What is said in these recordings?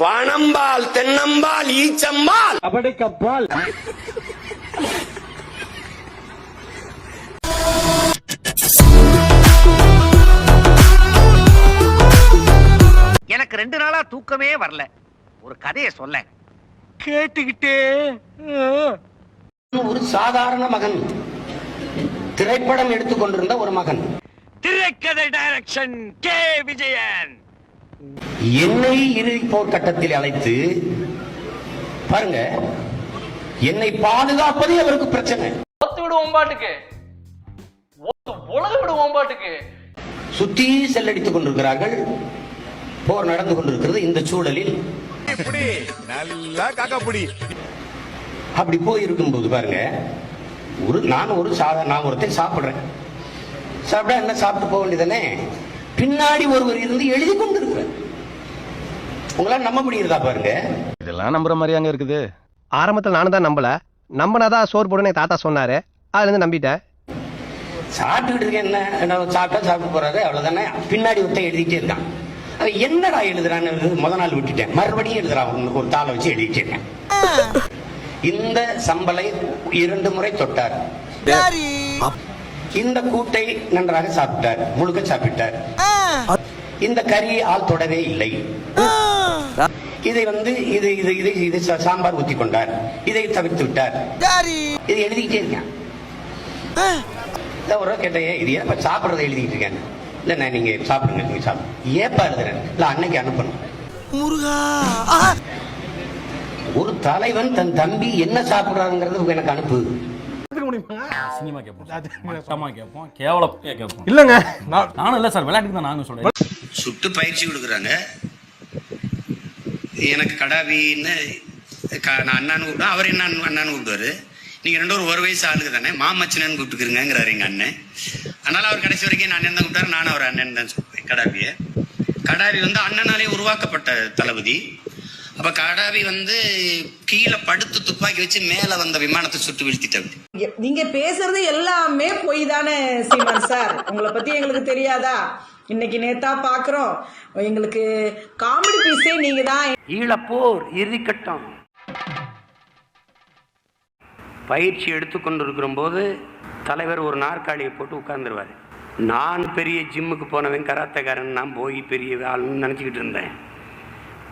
பணம்பால் தென்னம்பால் ஈச்சம்பால். கபடிக்கப்பால் எனக்கு ரெண்டு நாளா தூக்கமே வரல. ஒரு கதையை சொல்ல கேட்டுக்கிட்டே ஒரு சாதாரண மகன் திரைப்படம் எடுத்துக்கொண்டிருந்த ஒரு மகன். திரைக்கதை டைரக்ஷன் கே. விஜயன். என்னை இறுதி போர்க்கட்டத்தில் அழைத்து பாருங்க என்னை பாதுகாப்பதே அவருக்கு பிரச்சனை. ஒத்து விடுவோம் பாட்டுக்கு. ஒத்து உலக விடுவோம் பாட்டுக்கு. சுத்தி செல்லடித்துக் கொண்டிருக்கிறார்கள். போர் நடந்து கொண்டிருக்கிறது இந்த சூழலில். அப்படி போய் இருக்கும்போது பாருங்க ஒரு நான் ஒரு சாதா நான் ஒருத்தன் சாப்பிடுறேன். சாப்பிட்டா என்ன சாப்பிட்டு போக வேண்டியதானே பின்னாடி ஒருவர் இருந்து எழுதி கொண்டிருக்கிறார். உங்களால நம்ப முடியுதா பாருங்க? இதெல்லாம் நம்புற மாதிரியாங்க இருக்குது. ஆரம்பத்துல நானும் தான் நம்பல. நம்பினாதான் சோறு போடுன்னு தாத்தா சொன்னாரு. அதுல இருந்து நம்பிட்டேன். சாப்பிட்டுக்கிட்டு இருக்கேன் என்ன? என்ன சாப்பிட்டா சாப்பிட்டு போறாரு அவ்வளவுதானே? பின்னாடி ஒருத்தன் எழுதிட்டே இருக்கான். அவன் என்னடா எழுதுறான்னு முத நாள் விட்டுட்டேன். மறுபடியும் எழுதுறான் ஒரு- ஒரு தாளை வச்சு எழுதிட்டே இருக்கேன். இந்த சம்பளை இரண்டு முறை தொட்டார். இந்த கூட்டை நன்றாக சாப்பிட்டார் முழுக்க சாப்பிட்டார். இந்த கறி ஆள் தொடவே இல்லை. இதை வந்து இது இது இது இது சாம்பார் ஊத்தி கொண்டார். இதை தவிர்த்து விட்டார். இது எழுதிக்கிட்டே இருக்கேன். ஒரு கேட்டேன் "ஏன் இது ஏன் சாப்பிட்றதை எழுதிட்டு இருக்கேன்? இல்ல நான் நீங்க சாப்பிடுங்க நீங்க சாப்பிடுங்க. ஏப்பா எழுதுறேன் இல்ல அன்னைக்கு அனுப்பணும். ஒரு தலைவன் தன் தம்பி என்ன சாப்பிடுறாங்கிறது எனக்கு அனுப்பு. அசிங்கமா கேட்போம் கேட்போம் கேவலப்பையா கேட்போம் இல்லங்க. நான் நானும் இல்ல சார் விளையாட்டுக்கு தான் நானும் சொல்றேன். சுட்டு பயிற்சி கொடுக்குறாங்க. எனக்கு கடாவின்னு க- நான் அண்ணான்னு கூப்பிடுவேன். அவர் என்ன அண்ணான்னு கூப்பிடுவாரு. நீங்கள் ரெண்டு ஒரு ஒரு வயசு ஆளுக்கு தானே. மாமச்சனன்னு கூப்பிட்டுக்கிறங்கிறாரு எங்கள் அண்ணன். அதனால் அவர் கடைசி வரைக்கும் நான் என்ன தான் கூப்பிட்டாரு. நானும் அவர் அண்ணன் தான் சொல்லுவேன் கடாபியை கடாவி வந்து அண்ணனாலே உருவாக்கப்பட்ட தளபதி. அப்ப கடாவி வந்து கீழே படுத்து துப்பாக்கி வச்சு மேல வந்த விமானத்தை சுட்டு வீழ்த்திட்டாரு. நீங்க பேசுறது எல்லாமே பொய் தானே சீமான் சார். உங்களை பத்தி எங்களுக்கு தெரியாதா? இன்னைக்கு நேத்தா பாக்குறோம். எங்களுக்கு காமெடி பீஸே நீங்க தான் ஈழப்போர் இறுதிக்கட்டம். பயிற்சி எடுத்துக்கொண்டிருக்கிற போது தலைவர் ஒரு நாற்காலியை போட்டு உட்கார்ந்துருவார். நான் பெரிய ஜிம்முக்கு போனவன் கராத்தக்காரன் நான் போய் பெரிய ஆளுன்னு நினச்சிக்கிட்டு இருந்தேன்.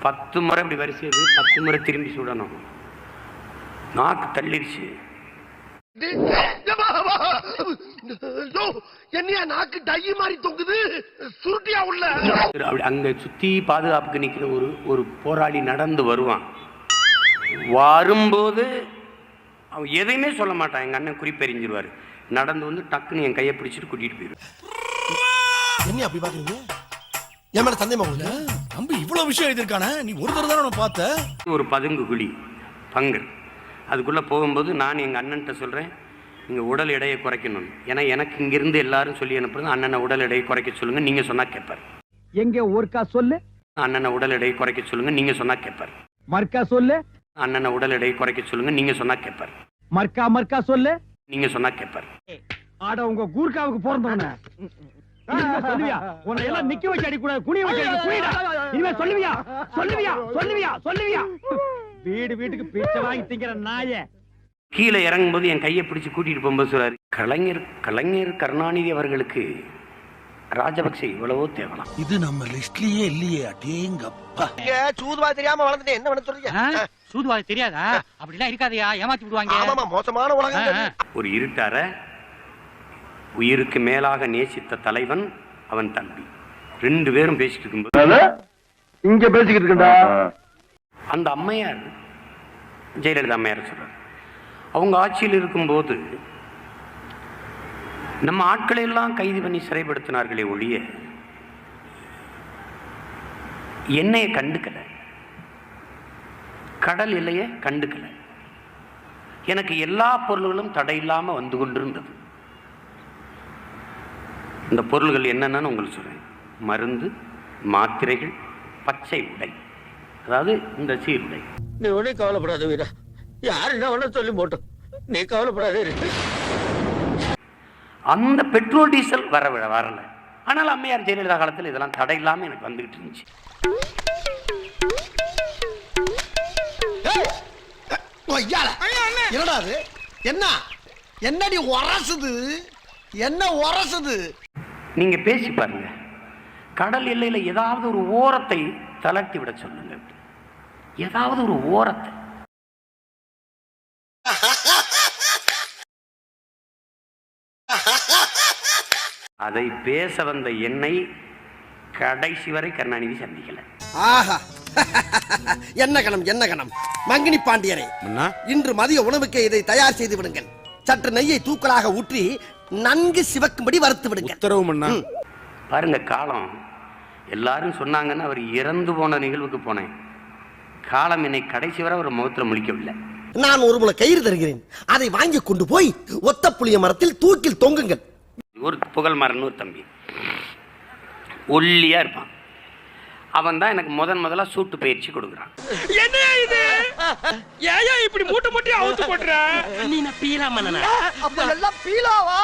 பத்து முறை இப்படி வரிசையது பத்து முறை திரும்பி சுடணும். நாக்கு தள்ளிடுச்சு என்னையா நாக்கு டை மாதிரி தொங்குது? சுருட்டியா உள்ள. அப்படி அங்கே சுற்றி பாதுகாப்புக்கு நிற்கிற ஒரு ஒரு போராளி நடந்து வருவான். வரும்போது அவன் எதையுமே சொல்ல மாட்டான். எங்கள் அண்ணன் குறிப்பெறிஞ்சிருவார். நடந்து வந்து டக்குன்னு என் கையை பிடிச்சிட்டு கூட்டிகிட்டு போயிடுவார். என்ன அப்படி பாக்குறீங்க? என் மேல சந்தேகமா உங்களுக்கு தம்பி இவ்வளவு விஷயம் எழுதியிருக்கானே? நீ ஒரு தடவை தானே பார்த்த? ஒரு பதுங்கு குழி பங்கு அதுக்குள்ளே போகும்போது நான் எங்கள் அண்ணன்ட்ட சொல்கிறேன் நீங்கள் உடல் எடையை குறைக்கணும். ஏன்னா எனக்கு இங்கிருந்து எல்லாரும் சொல்லி அனுப்புறது அண்ணனை உடல் எடையை குறைக்க சொல்லுங்கள் நீங்கள் சொன்னால் கேட்பார் எங்க ஒருக்கா சொல்லு. அண்ணனை உடல் எடையை குறைக்க சொல்லுங்கள் நீங்கள் சொன்னால் கேட்பார் மர்க்கா சொல்லு. அண்ணனை உடல் எடையை குறைக்க சொல்லுங்கள் நீங்கள் சொன்னால் கேட்பார் மர்க்கா மர்க்கா சொல்லு. நீங்கள் சொன்னால் கேட்பார் ஆட உங்க கூர்க்காவுக்கு பிறந்தவன. சொல்லுவியா? உன்னை எல்லாம் நிக்க வச்சு அடிக்கூடாது குனிய வச்சு அடி குனிடா. இனிமே சொல்லுவியா? சொல்லுவியா? சொல்லுவியா? சொல்லுவியா? வீடு வீட்டுக்கு பிச்சை வாங்கி திங்கிற நாயே. கீழே இறங்கும்போது என் கையை பிடிச்சு கூட்டிட்டு போகும்போது சொல்றாரு கலைஞர் கலைஞர் கருணாநிதி அவர்களுக்கு ராஜபக்சே இவ்வளவோ தேவலாம். இது நம்ம லிஸ்ட்லயே இல்லையே அடேங்கப்பா. சூதுவா தெரியாம வளர்ந்துட்டு என்ன பண்ண சொல்றீங்க? சூதுவாது தெரியாதா? அப்படிலாம் இருக்காதயா ஏமாத்தி விடுவாங்க. மோசமான உலகம். ஒரு இருட்டார உயிருக்கு மேலாக நேசித்த தலைவன் அவன் தம்பி. ரெண்டு பேரும் பேசிட்டு இருக்கும்போது இங்க பேசிக்கிட்டு இருக்கா அந்த அம்மையார் ஜெயலலிதா அம்மையார் சொல்றார். அவங்க ஆட்சியில் இருக்கும்போது நம்ம ஆட்களை எல்லாம் கைது பண்ணி சிறைப்படுத்தினார்களே ஒழிய என்னைய கண்டுக்கல. கடல் எல்லைய கண்டுக்கல. எனக்கு எல்லா பொருள்களும் தடையில்லாமல் வந்து கொண்டிருந்தது. இந்த பொருள்கள் என்னென்னு உங்களுக்கு சொல்றேன். மருந்து மாத்திரைகள் பச்சை உடை. அதாவது இந்த சீருடை. நீ உடனே கவலைப்படாத வீரா. யாரு என்ன வேணா சொல்லி போட்டோம். நீ கவலைப்படாதே அந்த பெட்ரோல் டீசல் வர வரல. ஆனால் அம்மையார் ஜெயலலிதா காலத்தில் இதெல்லாம் தடை இல்லாமல் எனக்கு வந்துகிட்டு இருந்துச்சு. என்னடா அது? என்ன? என்னடி உரசுது? என்ன உரசுது? நீங்க பேசி பாருங்க. கடல் எல்லையில ஏதாவது ஒரு ஓரத்தை தளர்த்தி விட சொல்லுங்க. ஏதாவது ஒரு ஓரத்தை. அதை பேச வந்த என்னை கடைசி வரை கருணாநிதி சந்திக்கல. ஆஹா. என்ன கணம் என்ன கணம்? மங்கினி பாண்டியரே இன்று மதிய உணவுக்கு இதை தயார் செய்து விடுங்கள். சற்று நெய்யை தூக்கலாக ஊற்றி நன்கு சிவக்கும்படி வறுத்து விடுங்கள். உத்தரவு. பாருங்க காலம். எல்லாரும் சொன்னாங்கன்னு அவர் இறந்து போன நிகழ்வுக்கு போனேன். காலம் என்னை கடைசி வரை ஒரு முகத்துல முழிக்கவில்லை. நான் ஒரு முளை கயிறு தருகிறேன். அதை வாங்கி கொண்டு போய் ஒத்த புளிய மரத்தில் தூக்கில் தொங்குங்கள். ஒரு புகழ்மாறன் ஒரு தம்பி. ஒல்லியா இருப்பான். அவன் தான் எனக்கு முதன் முதலா சூட்டு பயிற்சி கொடுக்குறான். இப்படி மூட்டை மூட்டை அவுத்து போட்டுற நீ பீலா மன்னனா? அப்ப எல்லாம் பீலாவா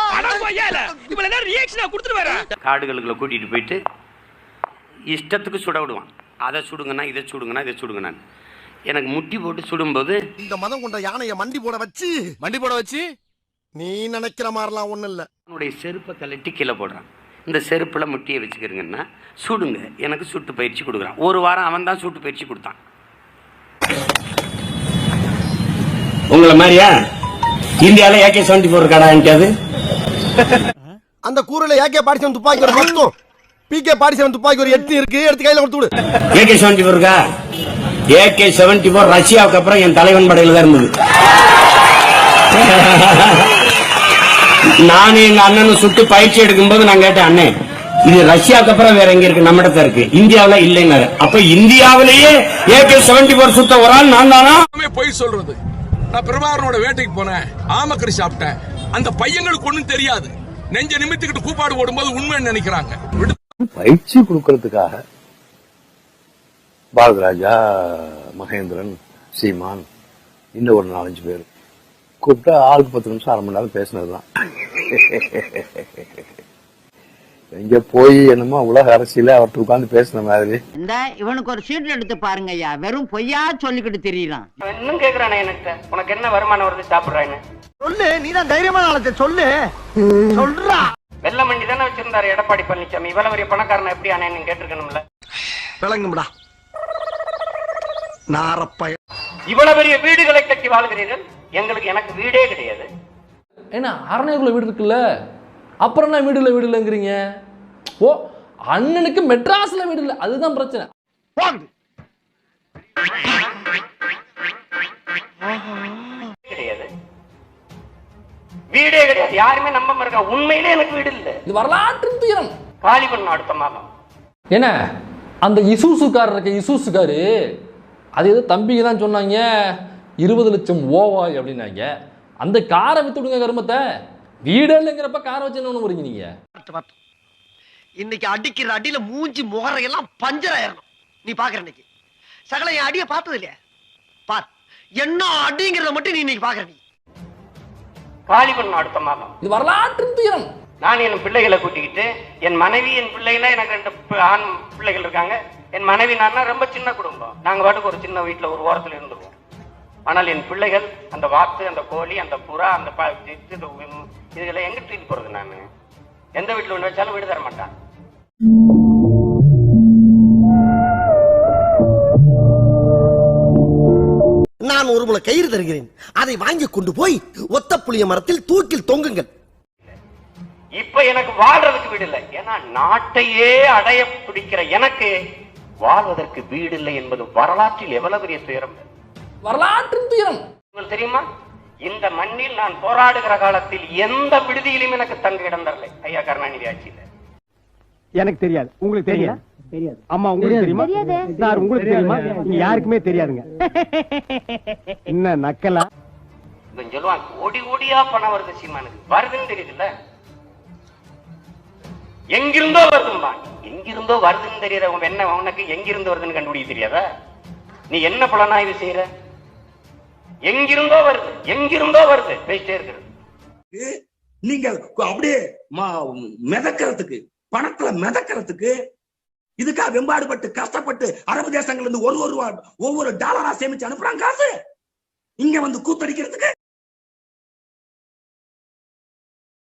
இவ்வளவு நேரம் ரியாக்ஷனா கொடுத்துட்டு வர? காடுகளுக்குள்ள கூட்டிட்டு போயிட்டு இஷ்டத்துக்கு சுட விடுவான். அதை சுடுங்கண்ணா இதை சுடுங்கண்ணா இதை சுடுங்கண்ணான்னு எனக்கு முட்டி போட்டு சுடும்போது இந்த மதம் கொண்ட யானைய மண்டி போட வச்சு. வண்டி போட வச்சு? நீ நினைக்கிற மாதிரிலாம் ஒண்ணும் இல்ல. அவனுடைய செருப்பை கழட்டி கீழே போடுறான். இந்த செருப்பில் முட்டியை வச்சுக்கிறீங்கன்னா சுடுங்க. எனக்கு சுட்டு பயிற்சி கொடுக்குறான். ஒரு வாரம் அவன் தான் சுட்டு பயிற்சி கொடுத்தான். உங்களை மாதிரியா? இந்தியாவில் ஏகே செவன்டி ஃபோர் கடை என்கிட்டது அந்த கூரையில ஏகே பாடிசவன் துப்பாக்கி ஒரு பத்தும் பிகே பாடிசவன் துப்பாக்கி ஒரு எட்டு இருக்கு. எடுத்து கையில கொடுத்து விடு. ஏகே செவன்டி ஃபோர் இருக்கா? ஏகே செவன்டி ஃபோர் ரஷ்யாவுக்கு அப்புறம் என் தலைவன் படையில தான் இருந்தது. நானும் எங்க அண்ணனும் சுட்டு பயிற்சி எடுக்கும்போது நான் கேட்டேன் அண்ணே இது ரஷ்யாவுக்கு அப்புறம் வேற எங்க இருக்கு? நம்மிடத்த இருக்கு. இந்தியாவுல இல்லைன்னாரு. அப்ப இந்தியாவிலேயே ஏகே செவன்டி ஃபோர் சுத்த ஒரு ஆள் நான் தானா? பொய் சொல்றது. நான் பிரபாகரனோட வேட்டைக்கு போனேன் ஆமக்கறி சாப்பிட்டேன். அந்த பையங்களுக்கு ஒண்ணும் தெரியாது. நெஞ்ச நிமித்திக்கிட்டு கூப்பாடு போடும்போது உண்மைன்னு நினைக்கிறாங்க. பயிற்சி கொடுக்கறதுக்காக பாரதராஜா மகேந்திரன் சீமான் இன்னும் ஒரு நாலஞ்சு பேர். கூப்பிட்டா ஆளுக்கு பத்து நிமிஷம் அரை மணி நேரம் பேசினதுதான். எங்க போய் என்னமோ உலக அரசியல அவர்கிட்ட உட்கார்ந்து பேசின மாதிரி. இந்த இவனுக்கு ஒரு சீட் எடுத்து பாருங்க ஐயா. வெறும் பொய்யா சொல்லிக்கிட்டு தெரியலாம் இன்னும் கேக்குறானே எனக்கு. உனக்கு என்ன வருமானம் வருது சாப்பிடுறான்னு. சொல்லு நீ தான் தைரியமான ஆளத்தை சொல்லு. சொல்றா. வெள்ள மண்டி தானே வச்சிருந்தாரு எடப்பாடி பழனிசாமி இவ்வளவு பெரிய பணக்காரன் எப்படி ஆனேன்னு கேட்டிருக்கணும்ல. விளங்கும்டா. நாரப்பய இவ்வளவு பெரிய வீடுகளை கட்டி வாழ்கிறீர்கள்? எங்களுக்கு எனக்கு வீடே கிடையாது. ஏன்னா அரணைக்குள்ள வீடு இருக்குல்ல? அப்புறம் என்ன வீடு இல்லை வீடு இல்லைங்கிறீங்க? ஓ அண்ணனுக்கு மெட்ராஸ்ல வீடு இல்லை. அதுதான் பிரச்சனை. கிடையாது. வீடே கிடையாது. யாருமே நம்ப மாட்டா உண்மையிலே எனக்கு வீடு இல்ல. இது வரலாற்றின் துயரம். காலி பண்ண அடுத்த மாதம் என்ன? அந்த இசூசுக்காரர் இருக்க இசூசுக்காரு அது ஏதோ தம்பிக்கு தான் சொன்னாங்க இருபது லட்சம் ஓவாய் அப்படின்னாங்க. அந்த காரை வித்து விடுங்க கருமத்தை. வீடே இல்லைங்கிறப்ப காரை வச்சு என்ன போறீங்க நீங்க? இன்னைக்கு அடிக்கிற அடியில மூஞ்சி முகரையெல்லாம் பஞ்சர் ஆயிரணும். நீ பாக்குற இன்னைக்கு. சகல என் அடிய பார்த்தது இல்லையா? பார் என்ன அடிங்கிறத மட்டும் நீ இன்னைக்கு பாக்குற நீ. காலி அடுத்த மாதம். இது வரலாற்றின் துயரம். நான் என் பிள்ளைகளை கூட்டிக்கிட்டு என் மனைவி என் பிள்ளைகள எனக்கு ரெண்டு ஆண் பிள்ளைகள் இருக்காங்க. என் மனைவி நான் ரொம்ப சின்ன குடும்பம். நாங்க பாட்டுக்கு ஒரு சின்ன வீட்டுல ஒரு ஓரத்துல இருந்துருவோம். ஆனால் என் பிள்ளைகள் அந்த வாத்து அந்த கோழி அந்த புறா அந்த இதுகளை எங்க தூக்கிட்டு போறது நான்? எந்த வீட்டுல ஒன்று வச்சாலும் வீடு தர மாட்டான். நான் ஒரு முளை கயிறு தருகிறேன். அதை வாங்கி கொண்டு போய் ஒத்த புளிய மரத்தில் தூக்கில் தொங்குங்கள். இப்ப எனக்கு வாழ்றதுக்கு வீடு இல்லை. ஏன்னா நாட்டையே அடைய பிடிக்கிற எனக்கு வாழ்வதற்கு வீடு இல்லை என்பது வரலாற்றில் எவ்வளவு பெரிய துயரம்? வரலாற்றின் துயரம். உங்களுக்கு தெரியுமா? இந்த மண்ணில் நான் போராடுகிற காலத்தில் எந்த விடுதியிலும் எனக்கு தங்க இடம் தரலை. ஐயா கருணாநிதி ஆட்சியில. எனக்கு தெரியாது. உங்களுக்கு தெரியும்? தெரியாது. அம்மா உங்களுக்கு தெரியுமா? சார் உங்களுக்கு தெரியுமா? நீங்க யாருக்குமே தெரியாதுங்க. என்ன நக்கலா? இவன் சொல்லுவான் கோடி கோடியா பணம் வருது சீமானுக்கு. வருதுன்னு தெரியுதுல்ல? எங்கிருந்தோ வருதும்பா. எங்கிருந்தோ வருதுன்னு தெரியற உன் என்ன உனக்கு எங்கிருந்து வருதுன்னு கண்டுபிடிக்க தெரியாதா? நீ என்ன புலனாய்வு செய்யற எங்கிருந்தோ வருது எங்கிருந்தோ வருது. பேசிட்டே இருக்கிறது. நீங்க அப்படியே மிதக்கிறதுக்கு பணத்துல மிதக்கிறதுக்கு இதுக்காக வெம்பாடுபட்டு கஷ்டப்பட்டு அரபு தேசங்கள்ல இருந்து ஒரு ஒரு ஒவ்வொரு டாலரா சேமிச்சு அனுப்புறாங்க காசு. இங்க வந்து கூத்தடிக்கிறதுக்கு